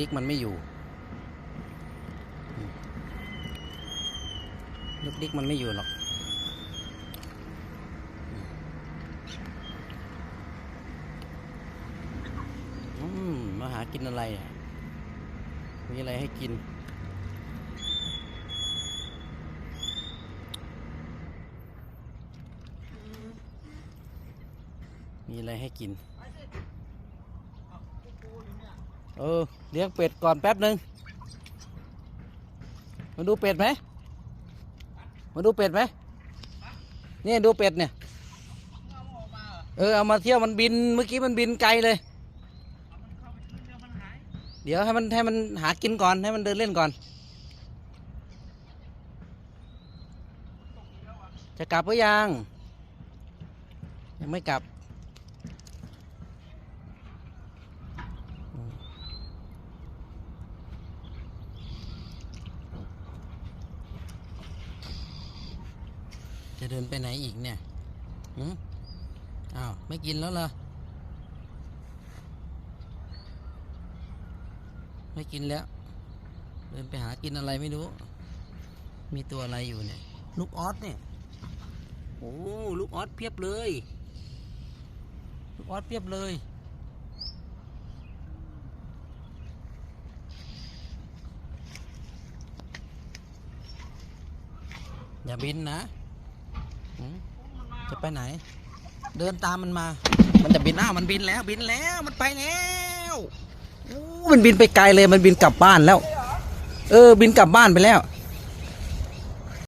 ดิกมันไม่อยู่ลูกดิกมันไม่อยู่หรอกมาหากินอะไรมีอะไรให้กินมีอะไรให้กิน เออเลี้ยงเป็ดก่อนแป๊บหนึ่งมาดูเป็ดไหมมาดูเป็ดไหมนี่ดูเป็ดเนี่ยเออเอามาเที่ยวมันบินเมื่อกี้มันบินไกลเลย เดี๋ยวให้มันให้มันหากินก่อนให้มันเดินเล่นก่อน จะกลับหรือยัง ยังไม่กลับ จะเดินไปไหนอีกเนี่ยหืมอ้าว ไม่กินแล้วเหรอ ไม่กินแล้ว เดินไปหากินอะไรไม่รู้ มีตัวอะไรอยู่เนี่ย ลูกออสเนี่ย โอ้ ลูกออสเพียบเลย ลูกออสเพียบเลยอย่าบินนะ จะไปไหน เดินตามมันมา มันจะบินอ้าวมันบินแล้ว บินแล้วมันไปแล้วโอ้มันบินไปไกลเลยมันบินกลับบ้านแล้ว เออ บินกลับบ้านไปแล้ว